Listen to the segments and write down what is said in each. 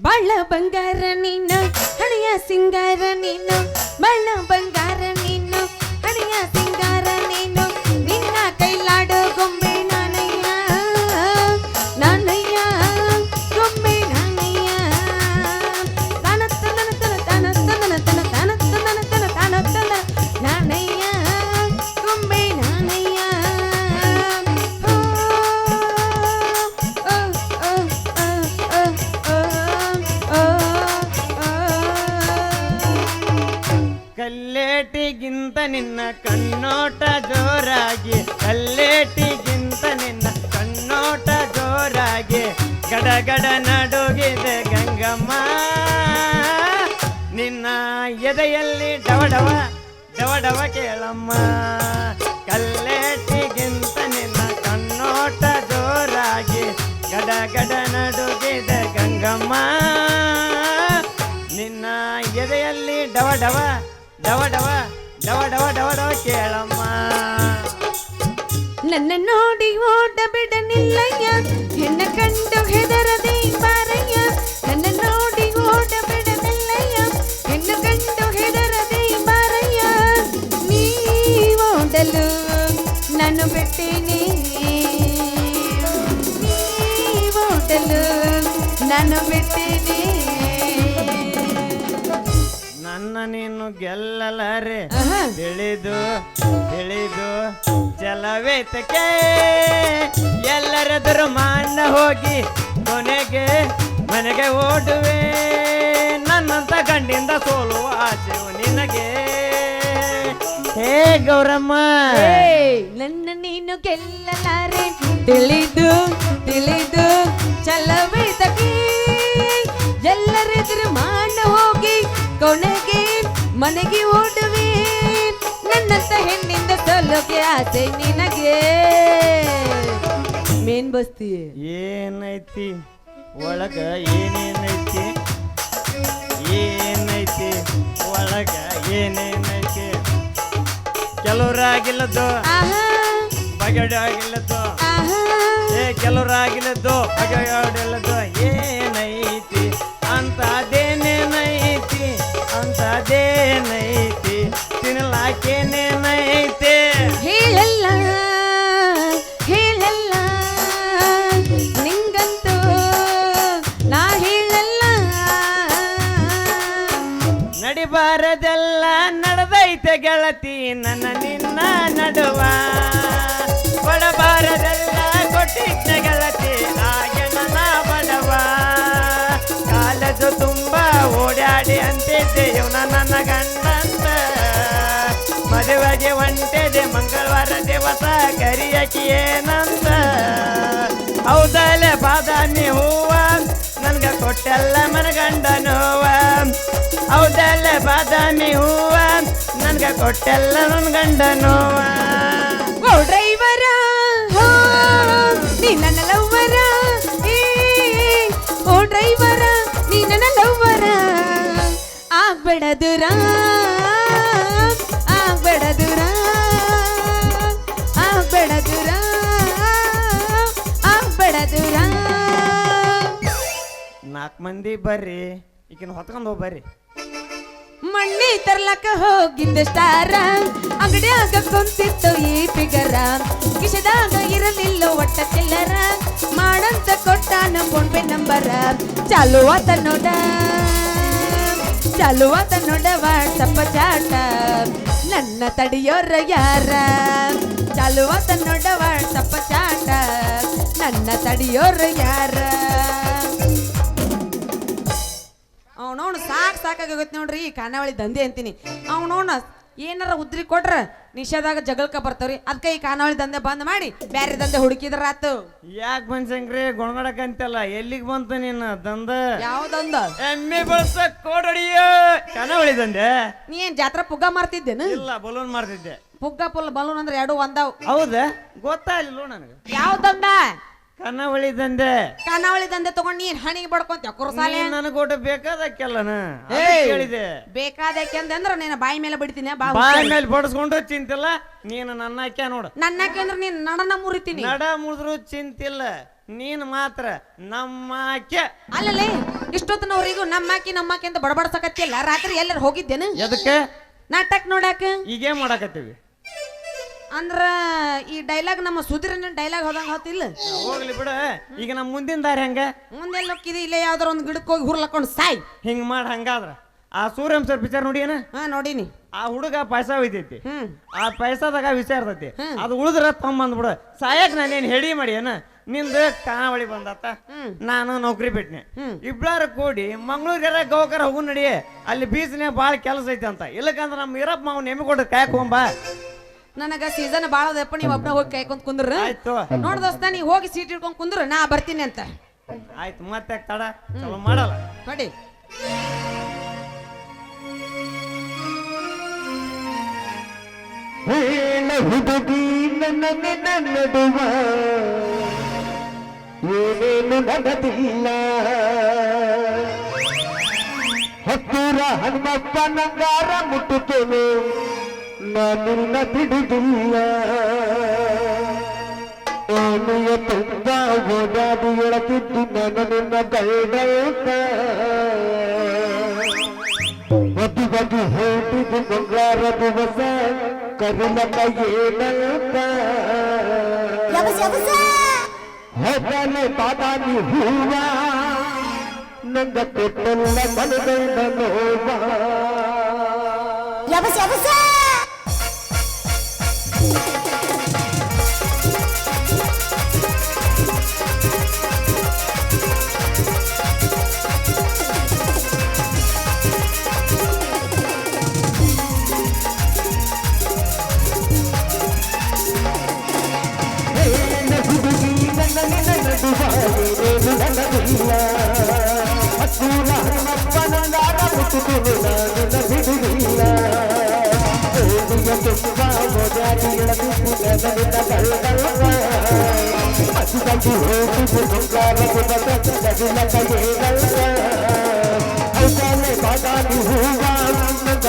ಬಾಳ ಬಂಗಾರ ನೀನು ಹಣೆಯ ಸಿಂಗಾರ ನೀನು ಬಾಳ ಬಂಗಾರ ಕಲ್ಲೇಟಿಗಿಂತ ನಿನ್ನ ಕಣ್ಣೋಟ ಜೋರಾಗಿ, ಕಲ್ಲೇಟಿಗಿಂತ ನಿನ್ನ ಕಣ್ಣೋಟ ಜೋರಾಗಿ, ಗಡಗಡ ನಡುಗಿದೆ ಗಂಗಮ್ಮ. ನಿನ್ನ ಎದೆಯಲ್ಲಿ ಡವಡವ ಡವಡವ ಕೇಳಮ್ಮ. ಕಲ್ಲೇಟಿಗಿಂತ ನಿನ್ನ ಕಣ್ಣೋಟ ಜೋರಾಗಿ, ಗಡಗಡ ನಡುಗಿದೆ ಗಂಗಮ್ಮ. ನಿನ್ನ ಎದೆಯಲ್ಲಿ ಡವಡವ ಡವ டவ டவ டவ டவ டவ டவ கேளம்மா ನನ್ನ ನೋಡಿ ಓಡ ಬಿಡನಿಲ್ಲಯ್ಯ ಹೆಣ್ಣ ಕಂಡು ಹೆದರದೆ ಬಾರಯ್ಯ ಗೆಲ್ಲಲಾರೆ. ತಿಳಿದು ತಿಳಿದು ಜಲವೇತಕ್ಕೆ ಎಲ್ಲರೆದುರು ಮಾನ ಹೋಗಿ ಕೊನೆಗೆ ಮನೆಗೆ ಓಡುವೆ. ನನ್ನಂತ ಗಂಡಿಂದ ಸೋಲುವ ಆಚೆವು ನಿನಗೆ. ಹೇ ಗೌರಮ್ಮ. ನನ್ನ ನೀನು ಗೆಲ್ಲಲಾರೆ. ತಿಳಿದು ಮನೆಗೆ ಓಡುವೆ. ನನ್ನಂತ ಹೆಣ್ಣಿಂದ ಸೋಲೋಕೆ ಆಸೆ ನಿನಗೆ. ಮೇನ್ ಬಸ್ತಿ. ಏನೈತಿ? ಒಳಗ ಏನೇನೈತಿ? ಏನೈತಿ? ಒಳಗ ಏನೇನೈತಿ? ಕೆಲವರಾಗಿಲ್ಲದು ಆಹಾ. ಬಗೆಡಾಗಿಲ್ಲದು ಆಹಾ. ಏ ಕೆಲವರಾಗಿಲ್ಲದು ಬಗೆಡಾಗಿಲ್ಲದು ನಡೆದೈತೆ ಗೆಳತಿ ನನ್ನ ನಿನ್ನ ನಡುವ. ಕೊಡಬಾರದೆಲ್ಲ ಕೊಟ್ಟಿದ್ದ ಗೆಳತಿ, ಹಾಗೆ ನನ್ನ ಬಡವ. ಕಾಲದು ತುಂಬ ಓಡಾಡಿ ಅಂತಿದ್ದೆ ಇವನ ನನ್ನ ಗಂಡಂತ. ಮದುವೆಗೆ ಹೊಂಟಿದೆ ಮಂಗಳವಾರ ದಿವಸ ಕರಿಯಕಿ ಏನಂತ. ಹೌದಲೆ ಬಾದಾಮಿ ಹೂವ, ನನ್ಗೆ ಕೊಟ್ಟೆಲ್ಲ ಮನಗಂಡ ನೋವ. ಹೌದಲ್ಲ ಬಾದಾಮಿ ಹೂವ. ಕೊಟ್ಟೆಲ್ಲ ನನ್ ಗಂಡ ನೋವ. ಓ ಡ್ರೈವರ ನೀ ನನ್ನ ಲವ್ವರ ಓ ಡ್ರೈವರ ನೀ ನನ್ನ ಲವ್ವರ ಆಗ್ಬೇಡ ದೂರ ಆಗ್ಬೇಡ ದೂರ ಆಗ್ಬೇಡ ದೂರ ಆಗ್ಬೇಡ ದೂರ. ನಾಲ್ಕು ಮಂದಿ ಬರ್ರಿ ಈಗಿನ ಹೊತ್ಕೊಂಡು ಹೋಗಿ ಬರ್ರಿ. ಮಣ್ಣಿ ತರ್ಲಕ ಹೋಗಿದ್ದ ಸ್ಟಾರ. ಅಂಗಡಿಯಾಗ ಕುಂತಿತ್ತು ಈ ಫಿಗರ ಕಿಶದಾಗ ಇರಲಿಲ್ಲ ಒಟ್ಟ ಚಿಲ್ಲರ. ಮಾಡಂತ ಕೊಟ್ಟ ಫೋನ್ ಪೇ ನಂಬರ ಚಾಲು ಆತ ನೋಡ. ಚಾಲು ಆತ ನೋಡ ವಾಟ್ಸಪ್ಪ ಚಾಟ. ನನ್ನ ತಡಿಯೋರ ಯಾರ? ಚಾಲು ಆತ ನೋಡ ವಾಟ್ಸಪ್ಪ ಚಾಟ. ನನ್ನ ತಡಿಯೋರ ಯಾರ? ಅವನವನು ಸಾಕು ಸಾಕಾಗೋಗತ್ ನೋಡ್ರಿ ಈ ಖಾನಾವಳಿ ದಂಧೆ ಅಂತೀನಿ. ಅವನವನ ಏನಾರ ಉದ್ರಿ ಕೊಟ್ರ ನಿಷೇಧಾಗ ಜಗಳಕ ಬರ್ತಾವ್ರಿ. ಅದಕ್ಕೆ ಈ ಖಾನಾವಳಿ ದಂಧೆ ಬಂದ್ ಮಾಡಿ ಬ್ಯಾರೆ ದಂಧೆ ಹುಡುಕಿದ್ರ ಆತು. ಯಾಕೆ ಮನ್ಸಂಗ್ರಿ ಗೊಣಗಡಕಂತಲ್ಲ ಎಲ್ಲಿಗೆ ಬಂತು ನಿನ್ನ ದಂದ ಯಾವ್ದೊಂದ ಎಮ್ಮೆ ಬಳಸ ಕೋಡಡಿಯ? ಕನವಳಿ ದಂದೆ ನೀ ಏನ್ ಜಾತ್ರಾ ಪುಗ್ಗ ಮಾರ್ತಿದ್ದೇನು ಇಲ್ಲ ಬಲೂನ್ ಮಾಡ್ತಿದ್ದೆ. ಪುಗ್ಗ ಪುಲ್ ಬಲೂನ್ ಅಂದ್ರೆ ಎರಡು ಒಂದಾವ್. ಹೌದಾ? ಗೊತ್ತಾಗ್ಲಿಲ್ಲ ನನಗೆ? ಯಾವ್ದೊಂದ ಕನ್ನವಳಿ ದಂದೆ ಕನ್ನವಳಿ ದಂದೆ ತಗೊಂಡ್ ನೀನ್ ಹಣಿಗೆ ಬಡ್ಕೊಂತ ಕುರ್ಸಾಲೆ? ನನಗೆ ಒಟ್ಟು ಬೇಕಾದಕ್ಕೆಲ್ಲನ? ಹೇಳಿದೆ ಬೇಕಾದಕ್ಕೆ ಅಂದ್ರ ನೀನ್ ಬಾಯಿ ಮೇಲೆ ಬಿಡ್ತೀನಿ ಬಾ ಬಾಯಿ ಮೇಲೆ ಬಡಿಸ್ಕೊಂಡು ಚಿಂತಿಲ್ಲ ನೀನು ನನ್ನ ಹಾಕ್ಯ ನೋಡು. ಅಕ್ಕ ಅಂದ್ರೆ ನೀನ್ ನಡನ ಮುರಿತೀನಿ. ನಡ ಮುರಿದ್ರು ಚಿಂತಿಲ್ಲ ನೀನ್ ಮಾತ್ರ ನಮ್ಮ ಆಕೆ ನಮ್ಮ ಅಕ್ಕಿ ನಮ್ಮ ಅಕ್ಕಿ ಅಂತ ಬಡಬಡ್ಸಕತ್ತಿಲ್ಲ ರಾತ್ರಿ ಎಲ್ಲರೂ ಹೋಗಿದ್ದೇನು? ಎದಕ್ಕೆ? ನಾಟಕ ನೋಡಕ್ಕೆ ಈಗೇ ಮಾಡಾಕತ್ತೀವಿ? ಅಂದ್ರ ಈ ಡೈಲಾಗ್ ನಮ್ಮ ಸುಧೀರನ ಡೈಲಾಗ್ ಹೋದಂಗ ಹೊತ್ತಿಲ್ಲ? ಹೋಗ್ಲಿ ಬಿಡು. ಈಗ ನಮ್ಮ ಮುಂದಿನ ದಾರಿ ಹಂಗ. ಮುಂದೆ ನೋಕ್ಕಿದಿ? ಇಲ್ಲೇ ಯಾವ್ದಾರ ಒಂದು ಗಿಡಕ್ಕೆ ಹೋಗಿ ಹುರ್ಲಕೊಂಡು ಸಾಯ್. ಹಿಂಗ್ ಮಾಡಿ ಹಂಗಾದ್ರ. ಆ ಸೂರ್ಯಂ ಸರ್ ಪಿಕ್ಚರ್ ನೋಡಿ ಏನ? ಹಾ ನೋಡಿನಿ. ಆ ಹುಡುಗ ಪಾಯಸ ಒಯ್ತೈತಿ. ಹ್ಮ್. ಆ ಪಾಯಸದಾಗ ವಿಷ ಇರ್ತೈತಿ. ಅದು ಉಳಿದ್ರ ತಗೊಂಬಂದ್ಬಿಡು ಸಾಯಕ್ ನಾನೇನ್ ಹೇಳಿ ಮಾಡಿ ಏನ? ನಿಂದ ಕಾಣಾವಳಿ ಬಂದತ್ತ. ನಾನು ನೌಕರಿ ಬಿಟ್ನೆ. ಇಬ್ಬರ ಕೂಡಿ ಮಂಗಳೂರಿಗೆಲ್ಲ ಗೋಕರ ಹೋಗು ನಡಿ ಅಲ್ಲಿ ಬೀಚ್ನೇ ಭಾಳ ಕೆಲಸ ಐತೆ ಅಂತ. ಇಲ್ಲಕಂದ್ರೆ ನಮ್ಮ ಇರಪ್ಪ ಮಾವ್ ನೆಮ್ಮಿ ಕೊಟ್ಟು ಕಾಯಕ್ ಹೋಗ್ಬ. ನನಗ ಸೀಸನ್ ಬಾಳ ಅದಪ್ಪ ನೀವ್ ಒಬ್ಬನ ಹೋಗಿ ಕಾಯ್ಕೊಂತ ಕುಂದ್ರ. ಆಯ್ತು. ನೋಡ್ ದೋಸ್ತ ನೀ ಹೋಗಿ ಸೀಟ್ ಇಟ್ಕೊಂಡ್ ಕುಂದ್ರ ನಾ ಬರ್ತೀನಿ ಅಂತ. ಆಯ್ತು ಮತ್ತೆ ತಡ ಚಲೋ ಮಾಡಲ್ಲ. ನೋಡಿ. ಹೇಳ ಹುಡುಗಿ ನನ್ನ ನಿನ್ನ ನಡುವ ಏನೇನು ನಗದಿಲ್ಲ. ಹತ್ತೂರ ಹನುಮಪ್ಪ ನಂಗಾರ ಮುಟ್ಟುತ್ತೇನೆ. ನಾನಿನ್ನ ಬಿಡುವುದಿಲ್ಲ ಏನೆಯ ತುಂಬ ಓಡಾಡಿ ಎಳತಿದ್ದು ನಾನು ನಿನ್ನ ಗೈಡಲ್ಕ ಬದು ಬದು ಹೋಟಿದು ಬಂಗಾರ ದಿವಸ ಕರುಣಕ ಏನಂತ. ಹೊಗಲೆ ಬಾದಾಮಿ ಹೂವ ನಂಗ ಕೊಟ್ಟಲ್ಲ ಮನಗೈದ ನೋವ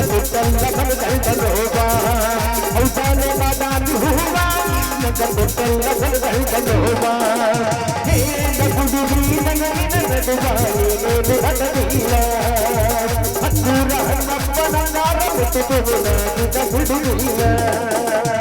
ನಂಗ ಬಿಟ್ಟಲ್ಲ ಮನಗಂಡ ನೋವ ಹೌದಾನೆ ಬಾದಾಮಿ ಹೂವ ನಂಗ ಬಿಟ್ಟಲ್ಲ ಮನಗಂಡ ನೋವ ಹೇಳ ಹುಡುಗಿ ನನಗಿನ ನಡುವ ಏನೇನು ನಗದಿಲ್ಲ ಹತ್ತೂರ ಹನ್ನಪ್ಪ ನಂಗಾರ ಮುಟ್ಟುವುದು ನಾನಿನ ಬಿಡುವಿಲ್ಲ ಬದುಕಲು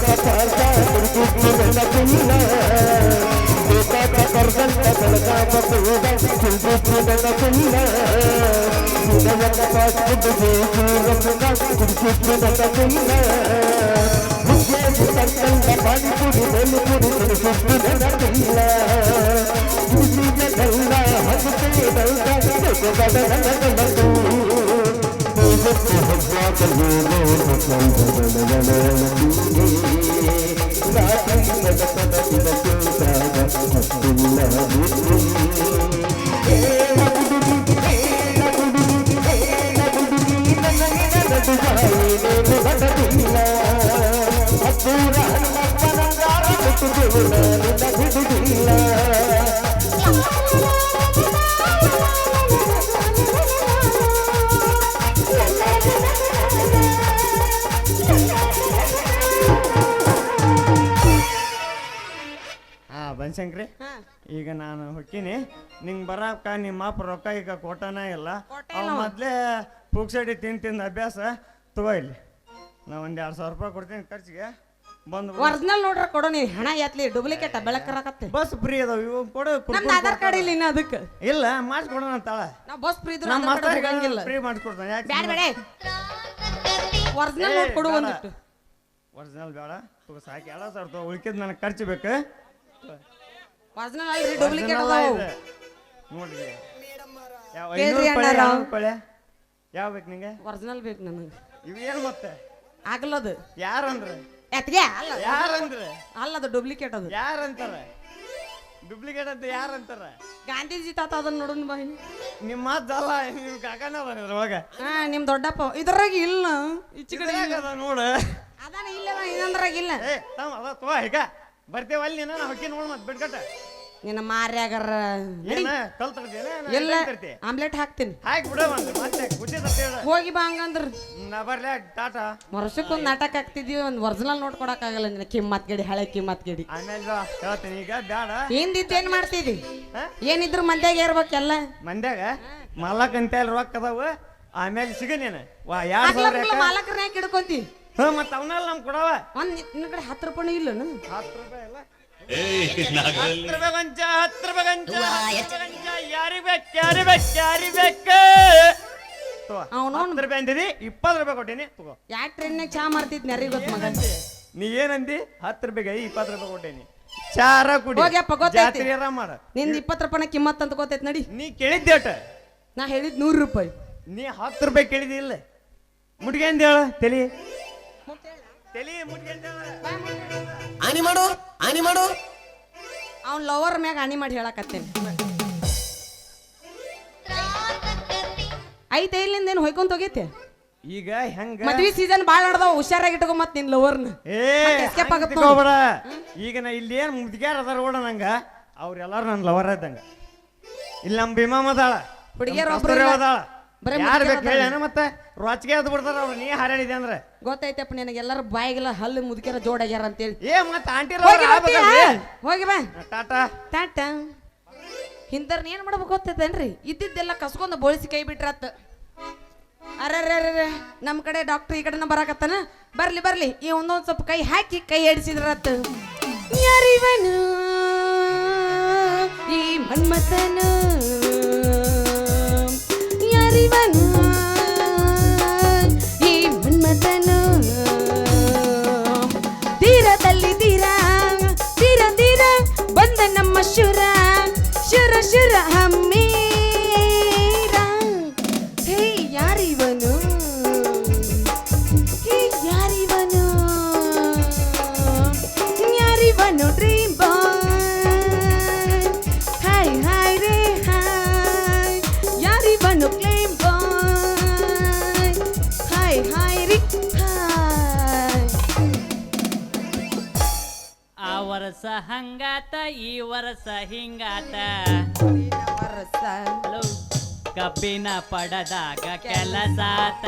का तारका तुमको मेरा चुनना बेटा का करदन का धड़का बसूदा तुमको मेरा चुनना सुबह का पास खुद से रखना तुमको मेरा चुनना मुझे सकल का पानी पूरी दिल पूरी तुमको मेरा चुनना तुझे गंगा हँसते डलता तो गदन गदन तू ಹಾ ಬನ್ಶಂಕ್ರಿ ಹಾ. ಈಗ ನಾನು ಹೊಕ್ಕೀನಿ ನಿಂಗೆ ಬರಕ್ಕ ನಿಮ್ಮ ಅಪ್ಪ ರೊಕ್ಕ ಈಗ ಕೊಟ್ಟನ ಇಲ್ಲ. ಅವ್. ಮೊದ್ಲೇ ಪುಕ್ಸಡಿ ತಿಂದು ತಿಂದು ಅಭ್ಯಾಸ ತಗೋ ಇಲ್ಲಿ. ನಾ ಒಂದು ಎರಡು ಸಾವಿರ ರೂಪಾಯಿ ಕೊಡ್ತೀನಿ ಖರ್ಚಿಗೆ. ಬಂದು ಒರಿಜಿನಲ್ ನೋಡ್ರ ಕೊಡೋ ನೀ ಹಣ ಎತ್ಲಿ ಡೂಪ್ಲಿಕೇಟ್ ಬೆಳಕರಕತ್ತೆ ಬಸ್ ಫ್ರೀ ಅದಾವ ಇವು ಕೊಡು ನಮ್ದು ಆಧಾರ್ ಕಾರ್ಡ್ ಇಲ್ಲ ಇನ್ನ ಅದಕ್ಕೆ ಇಲ್ಲ ಮಾಡಿಸ್ಕೊಡೋಣ ಅಂತಾಳ. ನಾವು ಬಸ್ ಫ್ರೀ ಇದ್ರು ನಮ್ಮ ಹೋಗಂಗಿಲ್ಲ. ಫ್ರೀ ಮಾಡಿಸ್ಕೊಡ್ತಾನೆ. ಯಾಕೆ ಬೇಡ ಬೇಡ ಒರಿಜಿನಲ್ ನೋಟ್ ಕೊಡು ಒಂದಿಟ್ಟು ಒರಿಜಿನಲ್ ಬೇಡ. ಸಾಕು. ಎಲ್ಲ ಸರ್ ಉಳ್ಕಿದ್ ನನಗೆ ಖರ್ಚು ಬೇಕು. ಒರಿಜಿನಲ್ ಅಲ್ರಿ ಡೂಪ್ಲಿಕೇಟ್ ಅದಾವು. ನೋಡ್ರಿ. ಯಾವ ಕೇಳ್ರಿ ಐನೂರು ಅಣ್ಣಾರ. ಪಳೆ? ಯಾವ ಬೇಕು ನಿಂಗೆ? ಒರಿಜಿನಲ್ ಬೇಕು ನನಗೆ. ಇವೇನು ಮತ್ತೆ ಆಗ್ಲದು. ಯಾರಂದ್ರೆ? ಎತ್ಗೆ ಅಲ್ಲ. ಯಾರಂದ್ರೆ? ಅಲ್ಲದು ಡೂಪ್ಲಿಕೇಟ್ ಅದು. ಅಂತಾರೆ ಡುಪ್ಲಿಕೇಟ್ ಅಂತ ಯಾರಂತಾರ? ಗಾಂಧೀಜಿ ತಾತ ಅದನ್ನ ನೋಡೋಣ ಬಾ ಇಲ್ಲಿ. ನಿಮ್ಮ ಮಾತಲ್ಲ ನಿಮ್ಮ ಕಾಕನ ಅದಾನ ಇದ್ರೊಳಗ ಹಾ ನಿಮ್ ದೊಡ್ಡಪ್ಪ. ಇದ್ರಾಗ ಇಲ್ಲ ಈಚೆ ಕಡೆ ಇದ್ರಾಗ ಅದ ನೋಡು. ಅದಾನ ಇಲ್ಲ ಇನ್ನೊಂದ್ರಾಗ ಇಲ್ಲ. ಏ ತಮ್ಮ ಅದ ತೋ ಈಗ. ಬರ್ತೇವ ಅಲ್ಲಿ ನೀನು? ಹೊಕ್ಕಿ ನೋಡ್ ಮತ್ತೆ ಬಿಡ್ಕಟ್ಟ. ನಿನ್ನ ಮಾರ್ಯಾಗರ ನಡಿ. ಏನ ಕಲ್ ತರ್ತೀನ ಎಲ್ಲ ಆಮ್ಲೆಟ್ ಹಾಕ್ತೀನಿ. ಹಾಕಿ ಬಿಡ ಒಂದು ಮತ್ತೆ ಗುಡ್ಡೆ ಹೋಗಿ ಬಾ ಹಂಗಂದ್ರ. ನಾ ಬರ್ಲಾ ಟಾಟಾ. ವರ್ಷಕ್ಕೊಂದ್ ನಾಟಕ ಹಾಕ್ತಿದ್ವಿ ಒಂದ್ ಒರಿಜಿನಲ್ ನೋಡ್ಕೊಡಕ್ ಆಗಲ್ಲ ನಿನ್ನ ಕಿಮ್ಮತ್ ಗಡಿ ಹಳೆ ಕಿಮ್ಮತ್ ಗಡಿ. ಆಮೇಲೆ ಬಾ, ಹೇಳ್ತೀನಿ ಈಗ ಬ್ಯಾಡ. ಹಿಂದಿತ್ತು ಏನ್ ಮಾಡ್ತಿದ್ದಿ? ಹಾ? ಏನಿದ್ರು ಮಂದ್ಯಾಗ ಇರ್ಬೇಕೆಲ್ಲ ಮಂದ್ಯಾಗ? ಮಲ್ಲಕ್ ಅಂತ ಅಲ್ಲಿ ರೊಕ್ಕ ಅದಾವ ಆಮೇಲೆ ಸಿಗ ನೀನು. ವಾ ಎರಡು ಸಾವಿರ ಯಾಕೆ ಹಿಡ್ಕೊಂತಿ? ಮತ್ತ ಅವನ್ನೆಲ್ಲ ನಮ್ ಕೊಡವ? ಒಂದ್ ನಿನ್ನ ಕಡೆ ಹತ್ತು ರೂಪಾಯಿ ಇಲ್ಲನ ಹತ್ತು ರೂಪಾಯಿ ಇಲ್ಲ ಹತ್ತು ರೂಪಾಯಿ ಹತ್ತು ರೂಪಾಯಿ ರೂಪಾಯಿ ಗೊಂಚ ಯಾರಿಗೆ ಬೇಕು ಯಾರಿಗೆ ಬೇಕು ಯಾರಿಗೆ ಬೇಕು? ತಗೋ. ಅವ್ನು ಹತ್ತು ರೂಪಾಯಿ ಅಂತಿದಿ ಇಪ್ಪತ್ತು ರೂಪಾಯಿ ಕೊಟ್ಟೀನಿ ತಗೋ. ಯಾಕೆ ಟ್ರೈನ್ಯಾಗ ಚಾ ಮಾಡ್ತಿದ್ನಿ ಯಾರಿಗೆ ಗೊತ್ತ ಮಗ? ನೀ ಏನಂದಿ ಹತ್ತು ರೂಪಾಯಿಗೆ ಇಪ್ಪತ್ತು ರೂಪಾಯಿ ಕೊಟ್ಟೇನಿ. ಚಾರ ಕುಡಿ. ಹೋಗ್ಯಪ್ಪ, ಗೊತ್ತೈತಿ. ಜಾತ್ರೆ ಆರಾಮ್ ಮಾಡ? ನಿಂದ ಇಪ್ಪತ್ತು ರೂಪಾಯಿನ ಕಿಮ್ಮತ್ ಅಂತ ಗೊತ್ತೈತಿ ನಡಿ. ನೀ ಕೇಳಿದ್ದೇಟ ನಾ ಹೇಳಿದ್ ನೂರು ರೂಪಾಯಿ. ನೀ ಹತ್ತು ರೂಪಾಯಿ ಕೇಳಿದಿಲ್ಲ ಮುಟ್ಗೆ ಅಂದ ಹೇಳ ತಲಿ? ಆನಿ ಮಾಡು ಆನಿ ಮಾಡು. ಅವ್ನ ಲವರ್ ಮ್ಯಾಗ ಆನಿ ಮಾಡಿ ಹೇಳಕತ್ತೇನೆ. ಐತೆ ಇಲ್ಲಿಂದ ಏನು ಹೊಯ್ಕೊಂತ ಹೋಗೈತೆ? ಈಗ ಹೆಂಗ? ಮದ್ವಿ ಸೀಸನ್ ಬಾಳ ನಡ್ದಾವ ಹುಷಾರಾಗಿ ಇಟ್ಕೊ ಮತ್ ನಿನ್ ಲವರ್ನ ಆಗತ್ ಈಗ ನಾ ಇಲ್ಲಿ ಏನ್ ಮುದ್ಗ್ಯಾರ ಅದಾರ ನೋಡ ನಂಗ ಅವ್ರೆಲ್ಲಾರು ನನ್ನ ಲವರ್ ಇದ್ದಂಗ. ಇಲ್ಲಿ ನಮ್ಮ ಭೀಮಾ ಮದಾಳ. ಹುಡುಗಿಯರ್ ಒಬ್ಬರು ಅದಾಳ ಬರೇ ಯಾರು ಬೇಕು ಹೇಳ ಮತ್ತೆ? ರೊಚ್ಗೆ ಎದ್ದು ಬಿಡ್ತಾರ ಅವ್ರು ನೀ ಹಾರಾಡಿದೆ ಅಂದ್ರೆ? ಗೊತ್ತೈತಪ್ಪ ನಿನಗೆ ಎಲ್ಲರೂ ಬಾಯಿಗೆಲ್ಲ ಹಲ್ಲು ಮುದುಕಿರ ಜೋಡಾಗ್ಯಾರ ಅಂತೇಳಿ. ಏ ಮತ್ತೆ ಆಂಟಿ ಹೋಗಿ ಬರ್ತೀಯಾ? ಹೋಗಿ ಬಾ. ಟಾಟಾ. ಟಾಟ. ಹಿಂದರ್ನ ಏನ್ ಮಾಡ್ಬೇಕು ಗೊತ್ತೈತೇನ್ರಿ? ಇದ್ದಿದ್ದೆಲ್ಲ ಕಸ್ಕೊಂಡು ಬೋಳಿಸಿ ಕೈ ಬಿಟ್ರತ್ತ ಅರ್ರರ್ರರ್ರ ನಮ್ಮ ಕಡೆ ಡಾಕ್ಟರ್ ಈ ಕಡೆನ ಬರಾಕತ್ತಾನ. ಬರ್ಲಿ ಬರ್ಲಿ. ಈ ಒಂದೊಂದ್ ಸ್ವಲ್ಪ ಕೈ ಹಾಕಿ ಕೈ ಎಡಿಸಿದ್ರತ್. ಯಾರಿವನು ಈ ಮನ್ಮಥನು? ವರ್ಷ ಹಂಗಾತ, ಈ ವರ್ಷ ಹಿಂಗಾತ. ಕಬ್ಬಿನ ಪಡದಾಗ ಕೆಲಸಾತ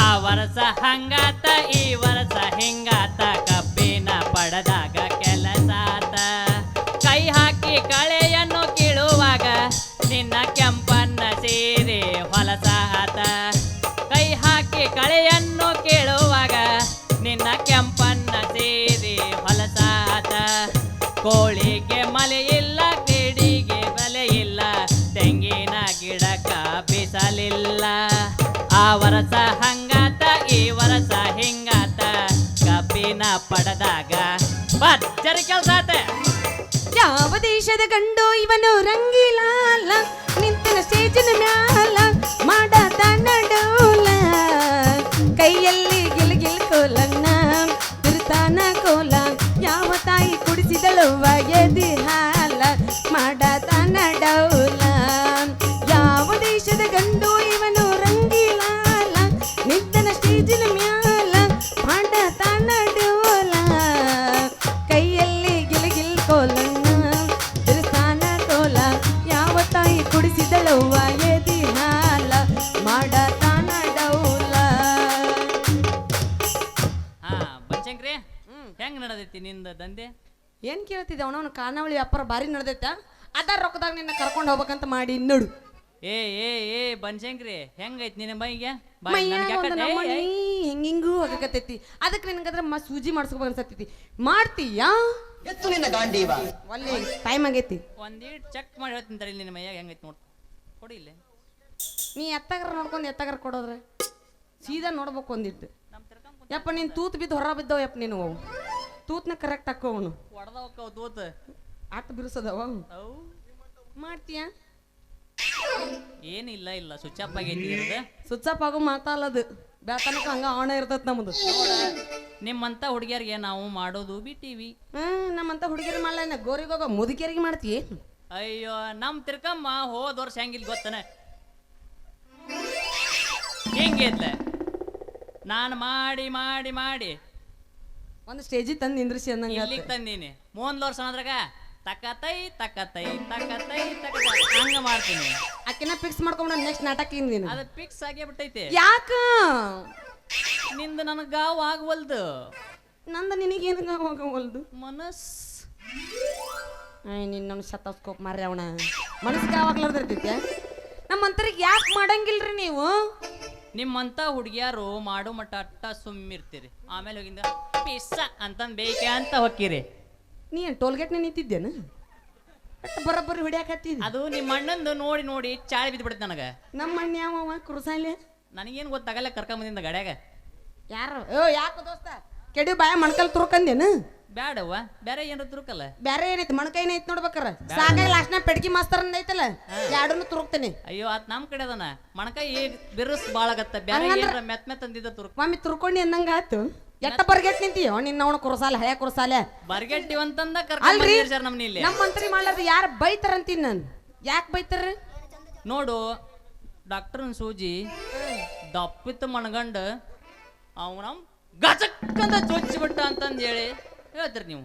ಆ ವರ್ಷ ಹಂಗಾತ, ಈ ವರ್ಷ ಹಿಂಗಾತ, ಕಬ್ಬಿನ ಪಡದಾಗ ಕೆಲಸಾತ ಕೈ ಹಾಕಿ ಕಳೆಯನ್ನು ಕೀಳುವಾಗ ನಿನ್ನ ಕೆಂಪನ್ನ ಸೀರೆ ಹೊಲಸಾತ ಕೈ ಹಾಕಿ ಕಳೆಯನ್ನು ವರಸ ಹಂಗಾತ, ಈ ವರಸ ಹಿಂಗಾತ. ಕಬ್ಬಿನ ಪಡೆದಾಗ ಬಚ್ಚರಿ ಕೆಲಸ ಯಾವ ದೇಶದ ಗಂಡು ಇವನು ರಂಗಿಲಾಲ, ನಿಂತಿನ ಸ್ಟೇಜಿನ ಮ್ಯಾಲ ಮಾಡ ನಡೋಲ. ಕೈಯಲ್ಲಿ ಗಿಲ್ ಗಿಲ್ ಕೋಲನ್ನ, ತಿರುತಾನ ಕೋಲ. ಯಾವ ತಾಯಿ ಕುಡಿಸಿದಳು, ಎದಿ ಹಾಲ. ಮಾಡಾತ ಕುಡಿಸಿದಳುವ ಎದಿ ಹಾಲ ಮಾಡತಾನ ಡೌಲ ಹಾ ಹೆಂಗ್ ನಡೆದೈತಿ ನಿಂದ ದಂಧೆ? ಏನ್ ಕೇಳ್ತಿದ್ದೆ ಅವನವನ ಕಾನಾವಳಿ ವ್ಯಾಪಾರ ಭಾರಿ ನಡೆದೈತ? ಅದ ರೊಕ್ಕದಾಗ ನಿನ್ನ ಕರ್ಕೊಂಡು ಹೋಗ್ಬೇಕಂತ ಮಾಡಿ ನೋಡು. ಏ ಏ ಏ ಬನ್ಶಂಕ್ರಿ ಹೆಂಗೈತಿ ನಿನ್ನ ಮೈಗೆ. ಹಿಂಗಿಂಗೂ ಆಗಕತ್ತೈತಿ ಅದಕ್ಕೆ ನಿನಗದ್ರ ಮ ಸೂಜಿ ಮಾಡಿಸ್ಕೋಬೇಕು ಅನ್ಸತ್ತೈತಿ ಮಾಡ್ತೀಯಾ? ಎತ್ತು ನಿನ್ನ ಗಾಂಡೀವ. ಒಳ್ಳೆ ಟೈಮ್ ಆಗೈತಿ. ಒಂದೀಟ್ ಚೆಕ್ ಮಾಡಿ ಹೇಳ್ತೀನಿ ತಡಿ ನಿನ್ನ ಮೈಯಾಗ ಹೆಂಗೈತಿ ನೋಡ್ ಕೊಡಿ ಇಲ್ಲೇ ನೀ ಎತ್ತಗರ ನೋಡ್ಕೊಂಡು ಎತ್ತಗರ ಕೊಡೋದ್ರೆ. ಸೀದಾ ನೋಡ್ಬೇಕು ಒಂದಿಟ್ಟು. ಯಪ್ಪ ನೀನ್ ತೂತ್ ಬಿದ್ದು ಹೊರ ಬಿದ್ದವ ಯಪ್ಪ ನೀನು. ಅವು ತೂತ್ನ ಕರೆಕ್ಟ್ ಹಾಕೋ ಅವನು. ಹೊಡೆದ ಹೋಕ್ಕವ್ ತೂತ್? ಆಟ ಬಿರುಸದವ ಅವು? ಮಾಡ್ತೀಯ? ಏನಿಲ್ಲ ಇಲ್ಲ ಸ್ವಿಚ್ ಆಫ್ ಆಗೈತಿ. ಸ್ವಿಚ್ ಆಫ್ ಆಗೋ ಮಾತಾಲದು ಬ್ಯಾತನಕ ಹಂಗ ಆಣ ಇರ್ತೈತೆ ನಮ್ದು. ನಿಮ್ಮಂತ ಹುಡುಗಿಯರಿಗೆ ನಾವು ಮಾಡೋದು ಬಿಟ್ಟಿವಿ ಹ್ಮ್ ನಮ್ಮಂತ ಹುಡುಗಿರಿ ಮಾಡ್ಲ ಗೋರಿಗೋಗ ಮುದುಕಿಯರಿಗೆ ಮಾಡ್ತೀಯ ಅಯ್ಯೋ ನಮ್ ತಿರ್ಕಮ್ಮ ಹೋದ ವರ್ಷ ಹೆಂಗಿಲ್ ಗೊತ್ತನ? ಹೆಂಗಿದ್ಲೆ ನಾನು ಮಾಡಿ ಮಾಡಿ ಮಾಡಿ. ಒಂದು ಸ್ಟೇಜಿಗೆ ತಂದು ನಿಂದ್ರಿಸಿ ಅಂದಂಗ ಇಲ್ಲಿಗೆ ತಂದೀನಿ. ಮೂವೊಂದು ವರ್ಷ ಅದ್ರಾಗ ತಕತೈ ತಕತೈ ತಕತೈ ತಕತೈ ಹಂಗ ಮಾಡ್ತೀನಿ. ಆಕಿನ ಫಿಕ್ಸ್ ಮಾಡ್ಕೊಂಡ ನೆಕ್ಸ್ಟ್ ನಾಟಕ ಇಂದಿನ ಅದು ಫಿಕ್ಸ್ ಆಗೇ ಬಿಟ್ಟೈತಿ ಯಾಕ? ನಿಂದು ನನಗೆ ಗಾವ್ ಆಗವಲ್ದು. ನಂದ ನಿನಗೇನು ಹೋಗವಲ್ದು ಮನಸ್. ನಿನ್ನ ಶತಸ್ಕೋಪ್ ಮಾರ್ರಿ ಅವನ. ಮನಸ್ಸಿಗೆ ಯಾವಾಗ್ಲಾರ್ದಿರ್ತೈತೆ ನಮ್ಮ ಅಂತರಿಗೆ ಯಾಕೆ ಮಾಡಂಗಿಲ್ರಿ ನೀವು? ನಿಮ್ಮಂತ ಹುಡುಗಿಯಾರು ಮಾಡೋ ಮಟ್ಟ ಅಟ್ಟ ಸುಮ್ಮಿರ್ತೀರಿ. ಆಮೇಲೆ ಹೋಗಿಂದ ಪಿಸ್ಸ ಅಂತಂದ್ ಬೇಕೆ ಅಂತ ಹೊಕ್ಕಿರಿ. ನೀ ಟೋಲ್ಗೇಟ್ನ ನಿಂತಿದ್ದೇನು? ಅಷ್ಟ ಬರೋಬ್ಬರಿ ಹೊಡ್ಯಾಕತ್ತಿದ್ ಅದು ನಿಮ್ಮ ಅಣ್ಣಂದು ನೋಡಿ ನೋಡಿ ಚಾಳಿ ಬಿದ್ದುಬಿಡುತ್ತೆ ನನಗೆ. ನಮ್ಮ ಅಣ್ಣ ಯಾವ ಕುರುಸಾಲೆ ನನಗೇನು ಗೊತ್ತಾಗಲ್ಲ ಕರ್ಕೊಂಬಂದಿಂದ ಗಡ್ಯಾಗ. ಯಾರು? ಓ ಯಾಕೆ ದೋಸ್ತ? ಕೆಡಿ ಬಾಯ ಮಣ್ಕಲ್ ತುರ್ಕಂದೇನು? ಬ್ಯಾಡವ್ವ. ಬೇರೆ ಏನಾರ ತುರುಕಲ್ಲ? ಬೇರೆ ಏನೈತಿ? ಮಣ್ಕೈ ಐತಿ ನೋಡ್ಬೇಕಾರ. ಸಾಕಾಗಿ ಲಾಸ್ಟ್ನ ಪೆಡ್ಕಿ ಮಾಸ್ತರ್ ಐತಲ್ಲ ಎರಡನ್ನು ತುರುಕ್ತೇನೆ. ಅಯ್ಯೋ ಅದ್ ನಮ್ ಕಡೆ ಅದನ. ಮಣಕಾಯಿ ಬಿರುಸ್ ಬಾಳಾಗತ್ತ. ಬೇರೆ ಏನಾರ ಮೆತ್ ಮೆತ್ ಅಂದಿದ್ದ ತುರುಕ್. ಒಮ್ಮೆ ತುರ್ಕೊಂಡಿ ಅಂದಂಗ ಆತು ಎಟ್ಟ ಬರ್ಗೆಟ್ ನಿಂತೀಯೋ? ನಿನ್ನ ಅವನ ಕುರುಸಾಲೆ ಹಳೆ ಕುರುಸಾಲೆ. ಬರ್ಗೆಟ್ಟಿವ್ ಅಂತಂದ ಅಲ್ರಿ? ಕರ್ಕೊಂಡ್ ನಮ್ನ ಇಲ್ಲಿ ನಮ್ಮ ಮಂತ್ರಿ ಮಾಡ್ಲಾರ್ದ ಯಾರು ಬೈತಾರ ಅಂತೀನಿ ನಾನು? ಯಾಕೆ ಬೈತಾರ ನೋಡು ಡಾಕ್ಟರ್ನ ಸೂಜಿ ದಪ್ಪಿತ್ತು ಮಣ್ಗಂಡ ಅವನ ಗಚಕ್ಕಂತ ಚುಚ್ಚಿಬಿಟ್ಟ ಅಂತಂದ್ ಹೇಳಿ. ಹೇಳ್ತೀರಿ ನೀವು?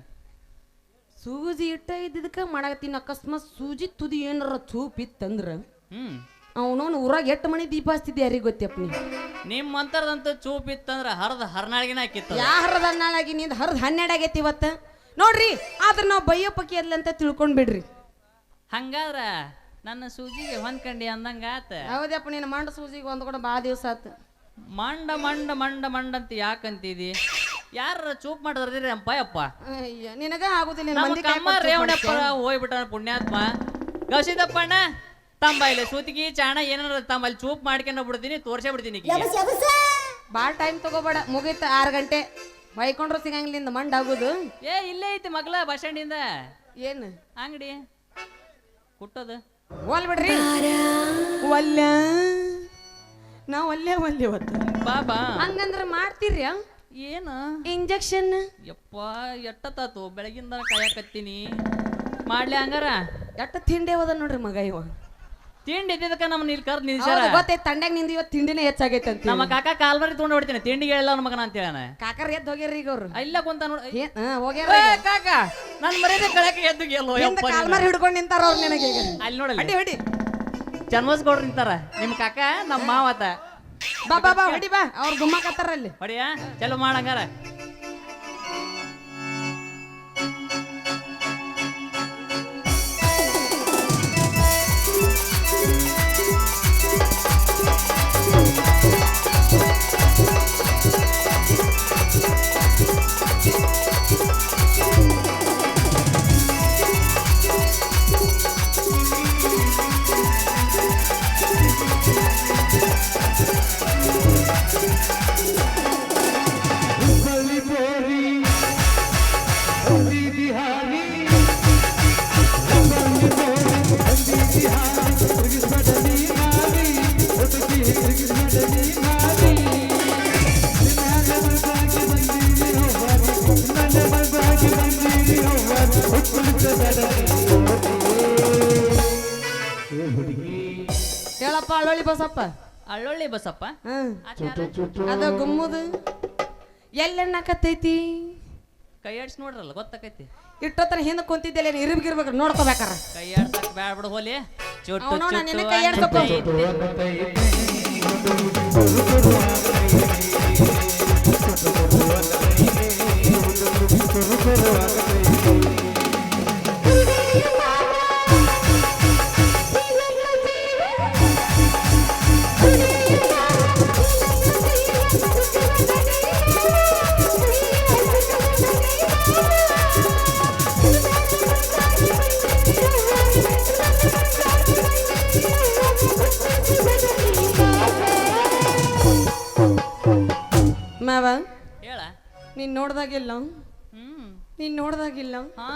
ಸೂಜಿ ಇಟ್ಟ ಇದ್ದಿದ್ದಕ್ಕೆ ಮಾಡಾಕತ್ತೀನಿ. ಅಕಸ್ಮಾತ್ ಸೂಜಿ ತುದಿ ಏನಾರ ಚೂಪಿತ್ತಂದ್ರೆ ಇತ್ತಂದ್ರ ಹ್ಮ್. ಅವನವನು ಊರಾಗ ಎಟ್ಟು ಮಣಿ ದೀಪ ಹಚ್ತಿದ್ದೆ ಯಾರಿಗೆ ಗೊತ್ತಪ್ಪ ನೀ? ನಿಮ್ ಅಂತರದಂತ ಚೂಪ್ ಇತ್ತಂದ್ರ ಹರ್ದ ಹರ್ನಾಳಿಗಿನ ಹಾಕಿತ್ತ ಯಾ ಹರದ ಹನ್ನಾಳಾಗಿ ನಿಂದ ಹರಿದ ಹನ್ನೆರಡು ಆಗೈತಿ ಇವತ್ತ? ನೋಡ್ರಿ ಆದ್ರೆ ನಾವು ಬೈಯೋ ಪಕ್ಕಿ ಅಲ್ಲ ಅಂತ ತಿಳ್ಕೊಂಡ್ ಬಿಡ್ರಿ. ಹಂಗಾದ್ರ ನನ್ನ ಸೂಜಿಗೆ ಹೊಂದ್ಕಂಡಿ ಅಂದಂಗ ಆತ. ಹೌದಪ್ಪ ನೀನು ಮಂಡ ಸೂಜಿಗೆ ಹೊಂದ್ಕೊಂಡು ಭಾಳ ದಿವಸ ಆತು. ಮಂಡ ಮಂಡ ಮಂಡ ಮಂಡ ಅಂತ ಯಾಕಂತಿದಿ ಯಾರ ಚೂಪ್ ಮಾಡಿದ್ರೆ ಅಂಪಾಯಪ್ಪ ಯಪ್ಪ ಅಯ್ಯ ನಿನಗ ಆಗುದಿಲ್ಲ ನಮ್ಮ ಕಮ್ಮ ರೇವಣಪ್ಪ? ಹೋಗ್ಬಿಟ್ಟ ಪುಣ್ಯಾತ್ಮ. ಗವಿಸಿದಪ್ಪಣ್ಣ ತಂಬ ಇಲ್ಲ ಸೂತಿಗಿ ಚಾಣ ಏನಾರ ತಮ್ಮ ಅಲ್ಲಿ ಚೂಪ್ ಮಾಡ್ಕೊಂಡು ಬಿಡ್ತೀನಿ ತೋರ್ಸೇ ಬಿಡ್ತೀನಿ. ಭಾಳ ಟೈಮ್ ತಗೋಬೇಡ ಮುಗೀತ ಆರು ಗಂಟೆ. ಬೈಕೊಂಡ್ರು ಸಿಗಂಗಿಲ್ಲಿಂದ ಮಂಡ್ ಆಗುದು. ಏ ಇಲ್ಲೇ ಐತಿ ಮಗ್ಲ ಬಸ್ ಸ್ಟ್ಯಾಂಡಿಂದ. ಏನು? ಅಂಗಡಿ. ಕುಟ್ಟೋದು. ಹೋಲ್ ಬಿಡ್ರಿ. ಒಲ್ಯ ನಾವು ಒಲ್ಲೆ ಒಲ್ಲೆ ಇವತ್ತು. ಬಾಬಾ ಹಂಗಂದ್ರ ಮಾಡ್ತೀರಿ ಏನು? ಇಂಜೆಕ್ಷನ್ ಯಪ್ಪ ಎಟ್ಟತಾತು ಬೆಳಗಿಂದ ಕಾಯಕತ್ತೀನಿ. ಮಾಡ್ಲಿ ಹಂಗಾರ? ಎಟ್ಟ ತಿಂಡಿ ಹೋದ ನೋಡ್ರಿ ಮಗ ಇವ? ತಿಂಡಿ ಇದ್ದಿದ್ದಕ್ಕ ನಮ್ಮನ್ನ ಇಲ್ಲಿ ಕರ್ದು ನಿಲ್ಸ್ಯಾರ ಗೊತ್ತೈತೆ ತಂಡ್ಯಾಗ ನಿಂದ ಇವತ್ತು ತಿಂಡಿನೇ ಹೆಚ್ಚಾಗೈತೆ ಅಂತ ನಮ್ಮ ಕಾಕ ಕಾಲ್ ಬರಿ ತೊಗೊಂಡು ಹೊಡ್ತೀನಿ. ತಿಂಡಿಗೆ ಹೇಳಲ್ಲ ನಮ್ಮ ಮಗನ ಅಂತ ಹೇಳನ ಕಾಕರ್ ಎದ್ದು ಹೋಗ್ಯಾರ ಈಗ ಅವ್ರು. ಇಲ್ಲ ಕುಂತ ನೋಡ ಹೋಗ್ಯಾರ ಕಾಕ ನನ್ ಮರ್ಯಾದೆ ಕಳಕ್ಕೆ ಎದ್ದು ಗೆಲ್ಲೋ ಕಾಲ್ಮಾರಿ ಹಿಡ್ಕೊಂಡು ನಿಂತಾರ ಅವ್ರು ನಿನಗೆ ಅಲ್ಲಿ ನೋಡಲ್ಲ. ಹಡಿ ಜನ್ಮಸ್ ಜನ್ಮಸ್ಗೌಡ್ರು ನಿಂತಾರ. ನಿಮ್ಮ ಕಾಕ ನಮ್ಮ ಮಾವತ ಬಾ ಬಾ ಬಾ ಹೊಡಿ ಬಾ. ಅವ್ರು ಗುಮ್ಮಕತ್ತಾರಲ್ಲಿ ಹೊಡಿಯಾ? ಚಲೋ ಮಾಡಂಗಾರ ಹೇಳಪ್ಪ ಅಳ್ಳೊಳ್ಳಿ ಬಸಪ್ಪ. ಅಳ್ಳೊಳ್ಳಿ ಬಸಪ್ಪ? ಹ್ಮ್? ಅದ ಗುಮ್ಮುದು. ಎಲ್ಲೆಣ್ಣಾಕತ್ತೈತಿ ಕೈ ಆಡ್ಸಿ ನೋಡ್ರಲ್ಲ ಗೊತ್ತಾಕೈತಿ. ಇಟ್ಟೊತ್ತರ ಹಿಂದೆ ಕುಂತಿದ್ದೆಲ್ಲ ಇರ್ಬೇಕಿರ್ಬೇಕು ನೋಡ್ಕೋಬೇಕಾರ? ಕೈ ಆಡ್ಸಕ್ ಬ್ಯಾಡ ಬಿಡು ಹೋಲಿ. ಚುಟ್ಟು ನಿನ್ನ ಕೈ ಆಡ್ಸಕ್ಕೋ. ನೀನ್ ನೋಡ್ದಾಗಿಲ್ಲ? ಹ್ಮ್. ನೀನ್ ನೋಡ್ದಾಗಿಲ್ಲ? ಹಾ.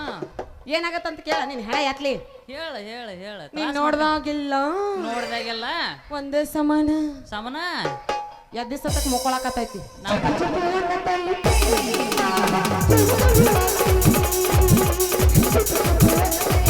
ಏನಾಗತ್ತಂತ ಕೇಳ ನೀನ್ ಹೇಳ ಯಾತ್ಲಿ ಹೇಳ ಹೇಳ ಹೇಳ. ನೀನ್ ನೋಡ್ದಾಗಿಲ್ಲ? ನೋಡ್ದಾಗೆಲ್ಲ? ಒಂದೇ ಸಮಾನ. ಸಮನ? ಎದ್ದಿ ಸತಕ್ ಮುಕ್ಕೊಳಕತ್ತೈತಿ. ಈ